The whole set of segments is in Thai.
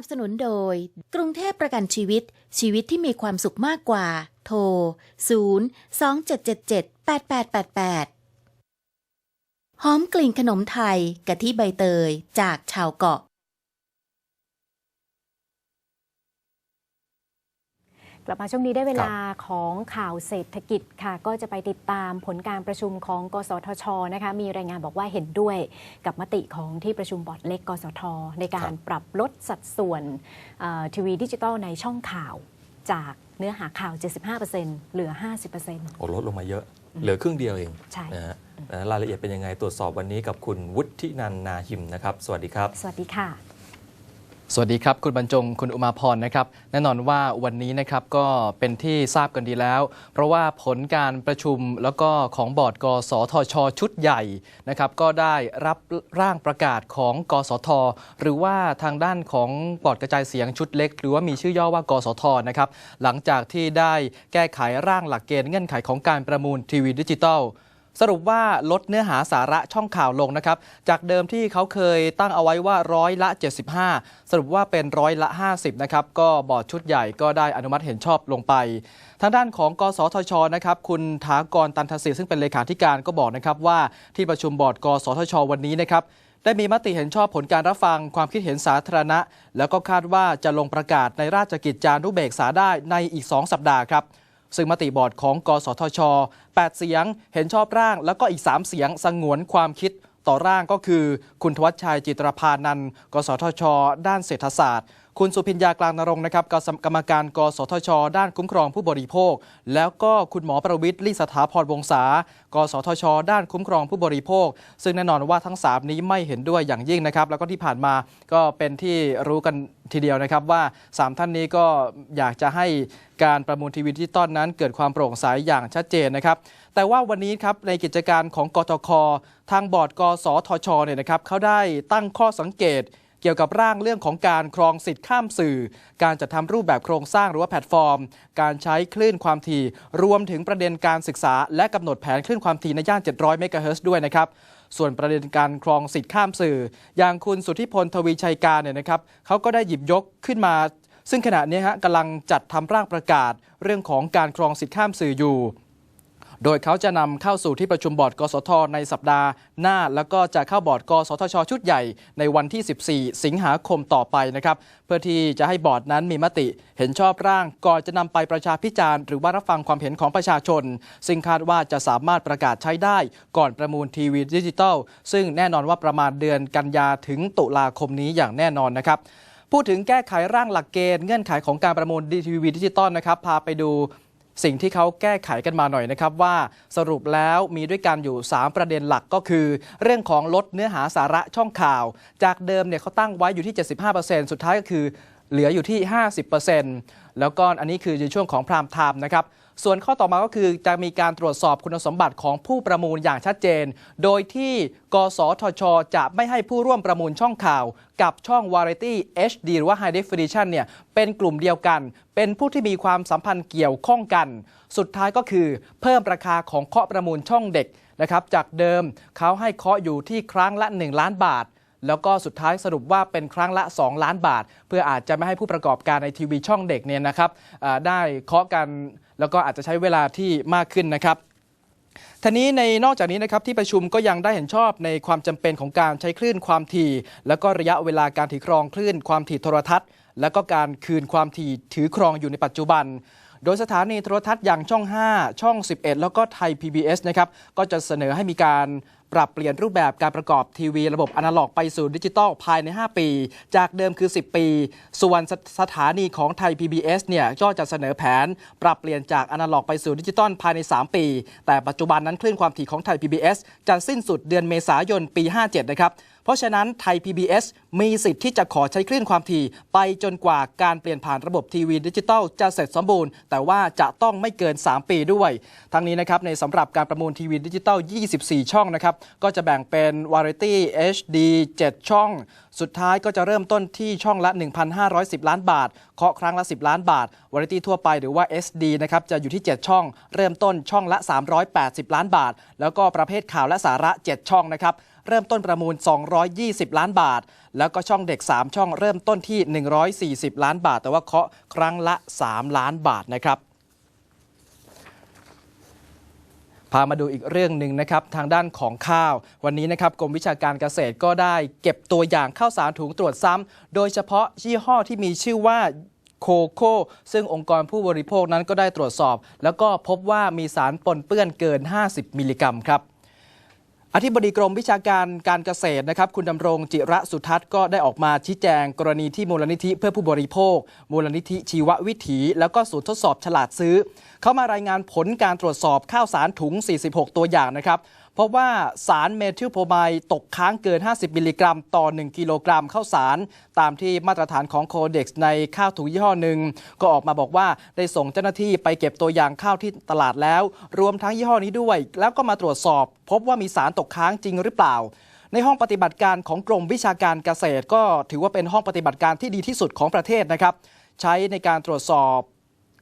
สนับสนุนโดย กรุงเทพประกันชีวิต ชีวิตที่มีความสุขมากกว่า โทร 0 2 7 7 7 8 8 8 8 หอมกลิ่นขนมไทยกะทิใบเตยจากชาวเกาะ กลับมาช่วงนี้ได้เวลาของข่าวเศรษฐกิจค่ะ ก็จะไปติดตามผลการประชุมของกสทชนะคะ มีรายงานบอกว่าเห็นด้วยกับมติของที่ประชุมบอร์ดเล็ก กสท ในการปรับลดสัดส่วนเอ่อทีวีดิจิตอลในช่องข่าวจากเนื้อหาข่าว 75%เหลือ 50%โอ้ลดลงมาเยอะ เหลือครึ่งเดียวเองใช่นะฮะนะรายละเอียดเป็นยังไงตรวจสอบวันนี้กับคุณวุฒินันท์นาหิมนะครับ สวัสดีครับ สวัสดีค่ะ สวัสดีครับ คุณบรรจง คุณอุมาพรนะครับ แน่นอนว่าวันนี้นะครับก็เป็นที่ทราบกันดีแล้ว เพราะว่าผลการประชุมแล้วก็ของบอร์ดกสทช ชุดใหญ่นะครับก็ได้รับร่างประกาศของกสท หรือว่าทางด้านของบอร์ดกระจายเสียงชุดเล็ก หรือว่ามีชื่อย่อว่ากสทนะครับหลังจากที่ได้แก้ไขร่างหลักเกณฑ์เงื่อนไขของการประมูลทีวีดิจิตอล สรุปว่าลดเนื้อหาสาระช่องข่าวลงนะครับ จากเดิมที่เขาเคยตั้งเอาไว้ว่าร้อยละ 75 สรุปว่าเป็นร้อยละ 50 นะครับ ก็บอร์ดชุดใหญ่ก็ได้อนุมัติเห็นชอบลงไป ทางด้านของกสทชนะครับ คุณถากรตันทศิษย์ซึ่งเป็นเลขาธิการก็บอกนะครับว่าที่ประชุมบอร์ดกสทช วันนี้นะครับได้มีมติเห็นชอบผลการรับฟังความคิดเห็นสาธารณะ แล้วก็คาดว่าจะลงประกาศในราชกิจจานุเบกษาได้ในอีก 2 สัปดาห์ครับ ซึ่งมติบอร์ดของ กสทช 8 เสียงเห็นชอบร่าง แล้วก็อีก 3 เสียงสงวนความคิดต่อร่างก็คือ คุณทวัชชัยจิตรพานัน กสทช ด้านเศรษฐศาสตร์ คุณสุพิญญากลางนรงค์นะครับกรรมการกสทช ด้านคุ้มครองผู้บริโภค แล้วก็คุณหมอประวิทย์ลิสถาพรวงศากสทช ด้านคุ้มครองผู้บริโภค ซึ่งแน่นอนว่าทั้ง 3 นี้ไม่เห็นด้วยอย่างยิ่งนะครับ แล้วก็ที่ผ่านมาก็เป็นที่รู้กันทีเดียวนะครับว่า 3 ท่านนี้ก็อยากจะให้การประมูลทีวีดิจิตอลนั้นเกิดความโปร่งใสอย่างชัดเจนนะครับ แต่ว่าวันนี้ครับในกิจการของกทค ทางบอร์ดกสทชเนี่ยนะครับเขาได้ตั้งข้อสังเกต เกี่ยวกับร่างเรื่องของการครองสิทธิ์ข้ามสื่อ การจัดทำรูปแบบโครงสร้างหรือว่าแพลตฟอร์ม การใช้คลื่นความถี่ รวมถึงประเด็นการศึกษา และกำหนดแผนคลื่นความถี่ในย่าน 700 เมกะเฮิรตซ์ด้วยนะครับส่วนประเด็นการครองสิทธิ์ข้ามสื่อ อย่างคุณสุทธิพลทวีชัยการเนี่ยนะครับเขาก็ได้หยิบยกขึ้นมา ซึ่งขณะนี้ฮะกำลังจัดทำร่างประกาศ เรื่องของการครองสิทธิ์ข้ามสื่ออยู่ โดยเขาจะนำเข้าสู่ที่ประชุมบอร์ดกสทในสัปดาห์หน้า แล้วก็จะเข้าบอร์ดกสทช ชุดใหญ่ในวันที่ 14 สิงหาคมต่อไปนะครับเพื่อที่จะให้บอร์ดนั้นมีมติเห็นชอบร่างก่อนจะนำไปประชาพิจารณ์หรือว่ารับฟังความเห็นของประชาชน ซึ่งคาดว่าจะสามารถประกาศใช้ได้ ก่อนประมูลทีวีดิจิตอลซึ่งแน่นอนว่าประมาณเดือนกันยาถึงตุลาคมนี้อย่างแน่นอนนะครับพูดถึงแก้ไขร่างหลักเกณฑ์เงื่อนไขของการประมูลทีวีดิจิตอลนะครับ พาไปดู สิ่งที่เขาแก้ไขกันมาหน่อยนะครับว่าสรุปแล้วมีด้วยกันอยู่ 3 ประเด็นหลักก็คือ เรื่องของลดเนื้อหาสาระช่องข่าว จากเดิมเนี่ยเขาตั้งไว้อยู่ที่ 75%สุดท้ายก็คือเหลืออยู่ที่ 50%แล้วก็อันนี้คือในช่วงของพรามไทม์นะครับ ส่วนข้อต่อมาก็คือจะมีการตรวจสอบคุณสมบัติของผู้ประมูลอย่างชัดเจน โดยที่กสทช จะไม่ให้ผู้ร่วมประมูลช่องข่าว กับช่อง Variety HD หรือว่า High Definition เนี่ยเป็นกลุ่มเดียวกัน เป็นผู้ที่มีความสัมพันธ์เกี่ยวข้องกัน สุดท้ายก็คือเพิ่มราคาของเคาะประมูลช่องเด็กนะครับจากเดิมเขาให้เคาะอยู่ที่ครั้งละ 1 ล้านบาท แล้วก็สุดท้ายสรุปว่าเป็นครั้งละ 2 ล้านบาท เพื่ออาจจะไม่ให้ผู้ประกอบการในทีวีช่องเด็กเนี่ยนะครับได้เคาะกันแล้วก็อาจจะใช้เวลาที่มากขึ้นนะครับทีนี้ในนอกจากนี้นะครับที่ประชุมก็ยังได้เห็นชอบในความจำเป็นของการใช้คลื่นความถี่ แล้วก็ระยะเวลาการถือครองคลื่นความถี่โทรทัศน์ แล้วก็การคืนความถี่ถือครองอยู่ในปัจจุบัน โดยสถานีโทรทัศน์อย่างช่อง 5 ช่อง 11 แล้วก็ไทย PBS นะครับก็จะเสนอให้มีการ ปรับเปลี่ยนรูปแบบการประกอบทีวีระบบอนาล็อกไปสู่ดิจิตอลภายใน 5 ปี จากเดิมคือ 10 ปี ส่วนสสถานีของไทย PBS เนี่ยก็จะเสนอแผน ปรับเปลี่ยนจากอนาล็อกไปสู่ดิจิตอลภายใน 3 ปี แต่ปัจจุบันนั้นคลื่นความถี่ของไทย PBS จะสิ้นสุดเดือนเมษายนปี 57 นะครับเพราะฉะนั้นไทย PBS มีสิทธิ์ที่จะขอใช้คลื่นความถี่ ไปจนกว่าการเปลี่ยนผ่านระบบทีวีดิจิตอลจะเสร็จสมบูรณ์ แต่ว่าจะต้องไม่เกิน 3 ปีด้วย ทั้งนี้นะครับในสำหรับการประมูลทีวีดิจิตอล 24 ช่องนะครับก็จะแบ่งเป็น Variety HD 7 ช่อง สุดท้ายก็จะเริ่มต้นที่ช่องละ 1,510 ล้านบาท เคาะครั้งละ 10 ล้านบาท Variety ทั่วไปหรือว่า SD นะครับจะอยู่ที่ 7 ช่อง เริ่มต้นช่องละ 380 ล้านบาท แล้วก็ประเภทข่าวและสาระ 7 ช่องนะครับ เริ่มต้นประมูล 220 ล้านบาท แล้วก็ช่องเด็ก 3 ช่องเริ่มต้นที่ 140 ล้านบาท แต่ว่าเคาะครั้งละ 3 ล้านบาทนะครับพามาดูอีกเรื่องหนึ่งนะครับทางด้านของข้าว วันนี้นะครับกรมวิชาการเกษตรก็ได้เก็บตัวอย่างข้าวสารถุงตรวจซ้ำโดยเฉพาะยี่ห้อที่มีชื่อว่าโคโค่ซึ่งองค์กรผู้บริโภคนั้นก็ได้ตรวจสอบ แล้วก็พบว่ามีสารปนเปื้อนเกิน 50 มิลลิกรัมครับ อธิบดีกรมวิชาการการเกษตรนะครับ คุณดำรงจิระสุทัศน์ก็ได้ออกมาชี้แจงกรณีที่มูลนิธิเพื่อผู้บริโภค มูลนิธิชีววิถี แล้วก็ศูนย์ทดสอบฉลาดซื้อ เข้ามารายงานผลการตรวจสอบข้าวสารถุง 46 ตัวอย่างนะครับพบว่าสารเมทิลโพรไมด์ตกค้างเกิน 50 มิลลิกรัม ต่อ 1 กิโลกรัมข้าวสาร ตามที่มาตรฐานของโคเด็กซ์ในข้าวถุงยี่ห้อหนึ่ง ก็ออกมาบอกว่าได้ส่งเจ้าหน้าที่ไปเก็บตัวอย่างข้าวที่ตลาดแล้ว รวมทั้งยี่ห้อนี้ด้วย แล้วก็มาตรวจสอบ พบว่ามีสารตกค้างจริงหรือเปล่าในห้องปฏิบัติการของกรมวิชาการเกษตร ก็ถือว่าเป็นห้องปฏิบัติการที่ดีที่สุดของประเทศนะครับ ใช้ในการตรวจสอบ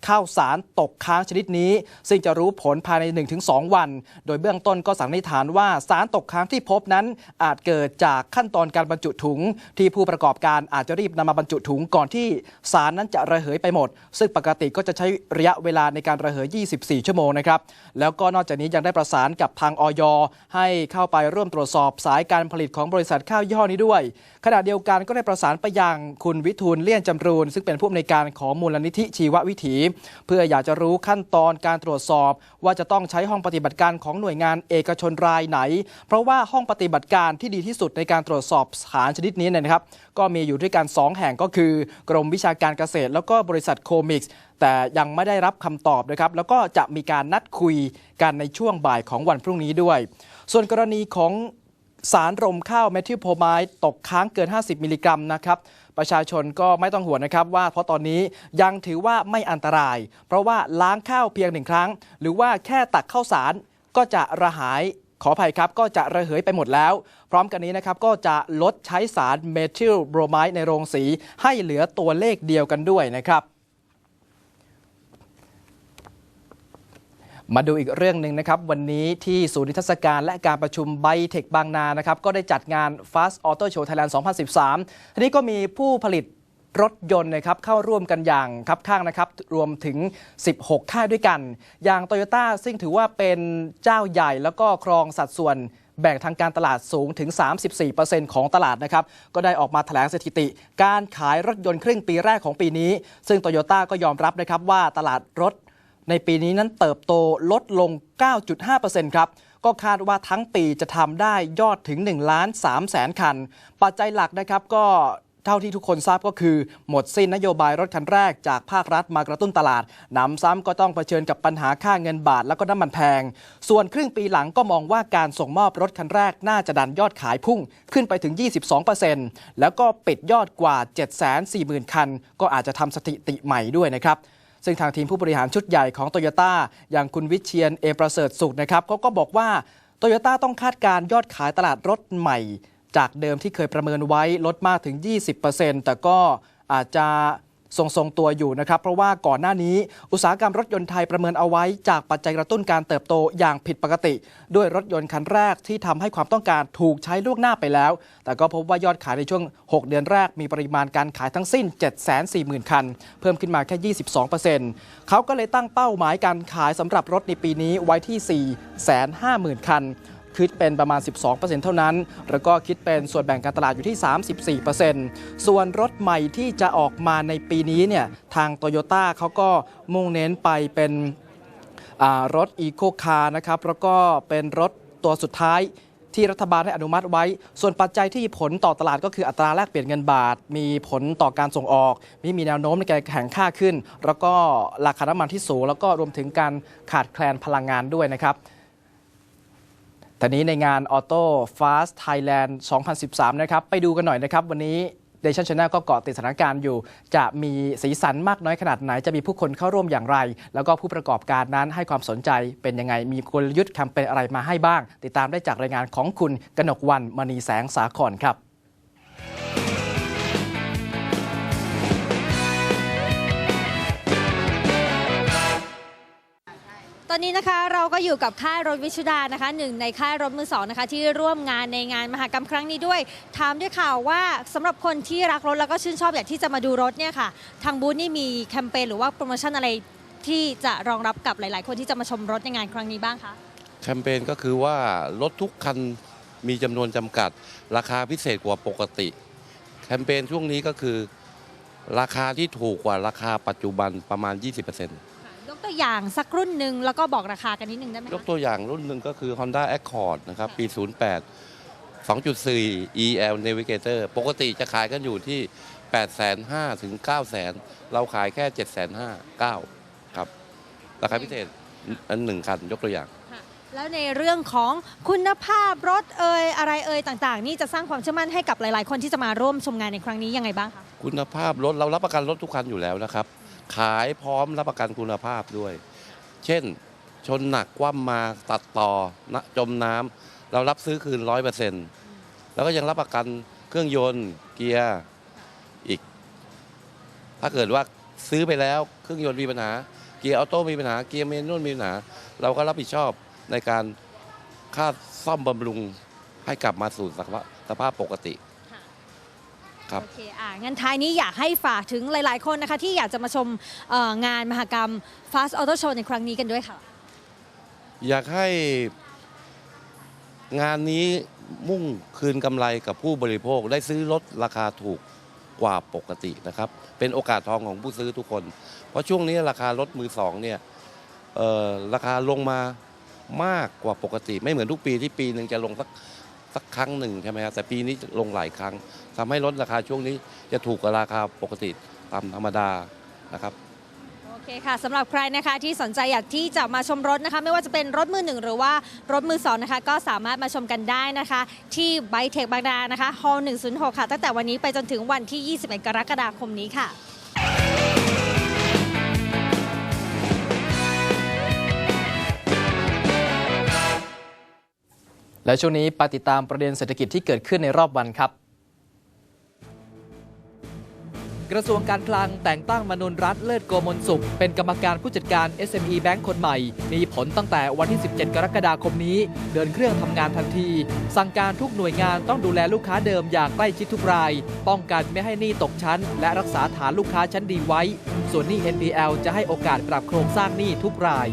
ข้าวสารตกค้างชนิดนี้ ซึ่งจะรู้ผลภายใน 1-2 วัน โดยเบื้องต้นก็สันนิษฐานว่าสารตกค้างที่พบนั้น อาจเกิดจากขั้นตอนการบรรจุถุง ที่ผู้ประกอบการอาจจะรีบนำมาบรรจุถุงก่อนที่สารนั้นจะระเหยไปหมด ซึ่งปกติก็จะใช้ระยะเวลาในการระเหย 24 ชั่วโมงนะครับแล้วก็นอกจากนี้ยังได้ประสานกับทางออยให้เข้าไปร่วมตรวจสอบสายการผลิตของบริษัทข้าวยี่ห้อนี้ด้วย ขณะเดียวกันก็ได้ประสานไปยังคุณวิทูลเลี่ยนจำรูนซึ่งเป็นผู้อำนวยการของมูลนิธิชีววิถีเพื่ออยากจะรู้ขั้นตอนการตรวจสอบ ว่าจะต้องใช้ห้องปฏิบัติการของหน่วยงานเอกชนรายไหน เพราะว่าห้องปฏิบัติการที่ดีที่สุดในการตรวจสอบสารชนิดนี้เนี่ยนะครับ ก็มีอยู่ด้วยกัน 2 แห่งก็คือกรมวิชาการเกษตร แล้วก็บริษัทโคมิกส์แต่ยังไม่ได้รับคำตอบนะครับ แล้วก็จะมีการนัดคุยกันในช่วงบ่ายของวันพรุ่งนี้ด้วย ส่วนกรณีของ สารรมข้าวเมทิลโพรไมด์ตกค้างเกิน 50 มิลลิกรัมนะครับประชาชนก็ไม่ต้องห่วงนะครับว่าเพราะตอนนี้ยังถือว่าไม่อันตราย เพราะว่าล้างข้าวเพียงหนึ่งครั้ง หรือว่าแค่ตักข้าวสารก็จะระหายขออภัยครับก็จะระเหยไปหมดแล้ว พร้อมกันนี้นะครับก็จะลดใช้สารเมทิลโบรไมด์ในโรงสีให้เหลือตัวเลขเดียวกันด้วยนะครับ มาดูอีกเรื่องหนึ่งนะครับ วันนี้ที่ศูนย์นิทรรศการและการประชุมไบเทคบางนานะครับ ก็ได้จัดงาน Fast Auto Show Thailand 2013 ทีนี้ก็มีผู้ผลิตรถยนต์นะครับเข้าร่วมกันอย่างคับข้างนะครับ รวมถึง 16 ค่ายด้วยกัน อย่าง Toyota ซึ่งถือว่าเป็นเจ้าใหญ่แล้วก็ครองสัดส่วนแบ่งทางการตลาดสูงถึง 34%ของตลาดนะครับ ก็ได้ออกมาแถลงสถิติ การขายรถยนต์ครึ่งปีแรกของปีนี้ ซึ่งโตโยต้าก็ยอมรับนะครับว่าตลาดรถ ในปีนี้นั้นเติบโตลดลง 9.5%ครับ ก็คาดว่าทั้งปีจะทำได้ยอดถึง1ล้าน3แสนคัน ปัจจัยหลักนะครับก็เท่าที่ทุกคนทราบก็คือ หมดสิ้นนโยบายรถคันแรกจากภาครัฐมากระตุ้นตลาดนำซ้ำก็ต้องเผชิญกับปัญหาค่าเงินบาท แล้วก็น้ำมันแพง ส่วนครึ่งปีหลังก็มองว่าการส่งมอบรถคันแรกน่าจะดันยอดขายพุ่ง ขึ้นไปถึง 22%แล้วก็ปิดยอดกว่า 740,000 คัน ก็อาจจะทำสถิติใหม่ด้วยนะครับ ซึ่งทางทีมผู้บริหารชุดใหญ่ของโตโยต้าอย่างคุณวิเชียนเอประเสริฐสุขนะครับเขาก็บอกว่าโตโยต้าต้องคาดการ์ยอดขายตลาดรถใหม่ จากเดิมที่เคยประเมินไว้ลดมากถึง 20%แต่ก็อาจจะ ทรงๆตัวอยู่นะครับ เพราะว่าก่อนหน้านี้ อุตสาหกรรมรถยนต์ไทยประเมินเอาไว้จากปัจจัยกระตุ้นการเติบโตอย่างผิดปกติ ด้วยรถยนต์คันแรกที่ทำให้ความต้องการถูกใช้ล่วงหน้าไปแล้ว แต่ก็พบว่ายอดขายในช่วง 6 เดือนแรกมีปริมาณการขายทั้งสิ้น 740,000 คัน เพิ่มขึ้นมาแค่ 22%เขาก็เลยตั้งเป้าหมายการขายสำหรับรถในปีนี้ไว้ที่ 450,000 คัน คิดเป็นประมาณ 12%เท่านั้น แล้วก็คิดเป็นส่วนแบ่งการตลาดอยู่ที่ 34%ส่วนรถใหม่ที่จะออกมาในปีนี้เนี่ยทางโตโยต้าเขาก็มุ่งเน้นไปเป็นรถอีโคคาร์นะครับแล้วก็เป็นรถตัวสุดท้ายที่รัฐบาลให้อนุมัติไว้ ส่วนปัจจัยที่มีผลต่อตลาดก็คืออัตราแลกเปลี่ยนเงินบาท มีผลต่อการส่งออก มีมีแนวโน้มในการแข่งค่าขึ้น แล้วก็ราคาน้ำมันที่สูง แล้วก็รวมถึงการขาดแคลนพลังงานด้วยนะครับ ทีนี้ในงาน Auto Fast Thailand 2013 นะครับ ไปดูกันหน่อยนะครับ วันนี้เดชันช n แนลก็เกาะติดสถานการณ์อยู่ จะมีสีสันมากน้อยขนาดไหน จะมีผู้คนเข้าร่วมอย่างไร แล้วก็ผู้ประกอบการนั้นให้ความสนใจเป็นยังไง มีกลยุทธ์แคมเปญอะไรมาให้บ้าง ติดตามได้จากรายงานของคุณกนกวันมณีแสงสาครครับ อนนี้นะคะเราก็อยู่กับค่ายรถวิชุดานะคะหนึ่งในค่ายรถมือสองนะคะที่ร่วมงานในงานมหกรรมครั้งนี้ด้วยถามด้วยข่าวว่าสำหรับคนที่รักรถแล้วก็ชื่นชอบอยากที่จะมาดูรถเนี่ยค่ะ ทางบูธนี่มีแคมเปญหรือว่าโปรโมชั่นอะไรที่จะรองรับกับหลาย ๆ คนที่จะมาชมรถในงานครั้งนี้บ้างคะแคมเปญก็คือว่ารถทุกคันมีจำนวนจำกัด ราคาพิเศษกว่าปกติ แคมเปญช่วงนี้ก็คือ ราคาที่ถูกกว่าราคาปัจจุบันประมาณ 20% ยกตัวอย่างสักรุ่นหนึ่งแล้วก็บอกราคากันนิดนึงได้ไหมยกคะตัวอย่างรุ่นหนึ่งก็คือ Honda Accord นะครับ ปี 08 2.4 EL Navigator ปกติจะขายกันอยู่ที่ 8,500ถึง900,000เราขายแค่ 7,500 9ครับ ราคาพิเศษอันหนึ่งคันยกตัวอย่าง ค่ะแล้วในเรื่องของคุณภาพรถเอ่ยอะไรเอ่ยต่างๆ นี่จะสร้างความเชื่อมั่นให้กับหลาย ๆ คนที่จะมาร่วมชมงานในครั้งนี้ยังไงบ้างคะ คุณภาพรถเรารับประกันรถทุกคันอยู่แล้วนะครับ ขายพร้อมรับประกันคุณภาพด้วย เช่น ชนหนักคว่ำมาตัดต่อนะจมน้ำเรารับซื้อคืนร้อยเปอร์เซ็นต์แล้วก็ยังรับประกันเครื่องยนต์เกียร์อีก ถ้าเกิดว่าซื้อไปแล้วเครื่องยนต์มีปัญหา เกียร์ออโต้มีปัญหาเกียร์เมนนวลมีปัญหา เราก็รับผิดชอบในการค่าซ่อมบำรุงให้กลับมาสู่สภาพสภาพปกติ ครับ โอเคอะงั้นท้ายนี้อยากให้ฝากถึงหลาย ๆ คนนะคะ ที่อยากจะมาชมเอ่องานมหกรรม Fast Auto Show ในครั้งนี้กันด้วยค่ะ อยากให้งานนี้มุ่งคืนกำไรกับผู้บริโภคได้ซื้อรถราคาถูกกว่าปกตินะครับ เป็นโอกาสทองของผู้ซื้อทุกคน เพราะช่วงนี้ราคารถมือสองเนี่ยเอ่อราคาลงมามากกว่าปกติ ไม่เหมือนทุกปีที่ปีหนึ่งจะลงสัก สักครั้งหนึ่งใช่ไหมครับแต่ปีนี้ลงหลายครั้งทำให้รถราคาช่วงนี้จะถูกกว่าราคาปกติตามธรรมดานะครับโอเคค่ะสำหรับใครนะคะที่สนใจอยากที่จะมาชมรถนะคะ ไม่ว่าจะเป็นรถมือหนึ่งหรือว่ารถมือสองนะคะก็สามารถมาชมกันได้นะคะ ที่ไบเทคบางนานะคะฮอล106 ค่ะ ตั้งแต่วันนี้ไปจนถึงวันที่ 21 กรกฎาคมนี้ค่ะ และช่วงนี้ไปติดตามประเด็นเศรษฐกิจที่เกิดขึ้นในรอบวันครับ กระทรวงการคลังแต่งตั้งมนุนรัฐเลิศโกมลสุข เป็นกรรมการผู้จัดการ SME Bank คนใหม่ มีผลตั้งแต่วันที่ 17 กรกฎาคมนี้ เดินเครื่องทำงานทันที สั่งการทุกหน่วยงานต้องดูแลลูกค้าเดิมอย่างใกล้ชิดทุกราย ป้องกันไม่ให้หนี้ตกชั้น และรักษาฐานลูกค้าชั้นดีไว้ ส่วนหนี้ NPL จะให้โอกาสปรับโครงสร้างหนี้ทุกราย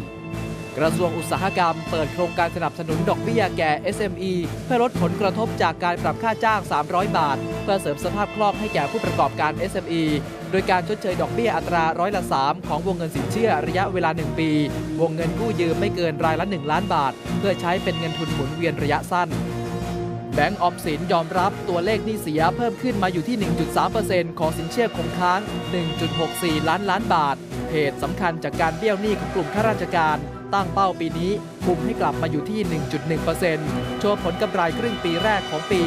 กระทรวงอุตสาหกรรมเปิดโครงการสนับสนุนดอกเบี้ยแก่ SME เพื่อลดผลกระทบจากการปรับค่าจ้าง 300 บาท เพื่อเสริมสภาพคล่องให้แก่ผู้ประกอบการ SME โดยการชดเชยดอกเบี้ยอัตราร้อยละ 3 ของวงเงินสินเชื่อระยะเวลา 1 ปี วงเงินกู้ยืมไม่เกินรายละ 1 ล้านบาท เพื่อใช้เป็นเงินทุนหมุนเวียนระยะสั้นแบงก์ออมสินยอมรับตัวเลขหนี้เสียเพิ่มขึ้นมาอยู่ที่ 1.3%ของสินเชื่อคงค้าง 1.64 ล้านล้านบาทเหตุสำคัญจากการเบี้ยวหนี้ของกลุ่มข้าราชการ ตั้งเป้าปีนี้คุมให้กลับมาอยู่ที่ 1.1%โชว์ผลกำไรครึ่งปีแรกของปี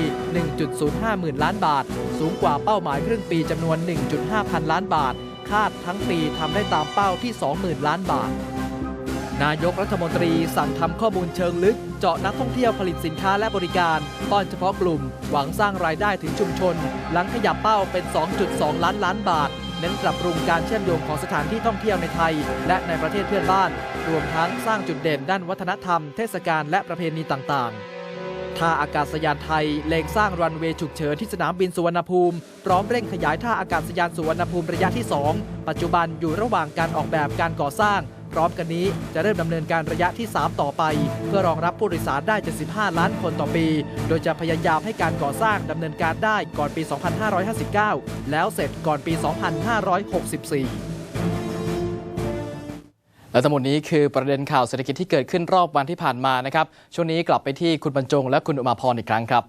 1.05 หมื่นล้านบาท สูงกว่าเป้าหมายครึ่งปีจำนวน 1.5 พันล้านบาท คาดทั้งปีทำได้ตามเป้าที่ 20,000 ล้านบาท นายกรัฐมนตรีสั่งทำข้อมูลเชิงลึก เจาะนักท่องเที่ยวผลิตสินค้าและบริการป้อนเฉพาะกลุ่ม หวังสร้างรายได้ถึงชุมชน หลังขยับเป้าเป็น 2.2 ล้านล้านบาท เน้นปรับปรุงการเชื่อมโยงของสถานที่ท่องเที่ยวในไทย และในประเทศเพื่อนบ้าน รวมทั้งสร้างจุดเด่นด้านวัฒนธรรม เทศกาลและประเพณีต่างๆ ท่าอากาศยานไทยเล็งสร้างรันเวย์ฉุกเฉินที่สนามบินสุวรรณภูมิ พร้อมเร่งขยายท่าอากาศยานสุวรรณภูมิระยะที่ 2 ปัจจุบันอยู่ระหว่างการออกแบบการก่อสร้าง ร้อมกันนี้จะเริ่มดำเนินการระยะที่ 3 ต่อไป เพื่อรองรับผู้โดยสารได้ 75 ล้านคนต่อปี โดยจะพยายามให้การก่อสร้างดำเนินการได้ก่อนปี 2559 แล้วเสร็จก่อนปี 2564และทั้งหมดนี้คือประเด็นข่าวเศรษฐกิจที่เกิดขึ้นรอบวันที่ผ่านมานะครับ ช่วงนี้กลับไปที่คุณบรรจงและคุณอุมาพรอีกครั้งครับ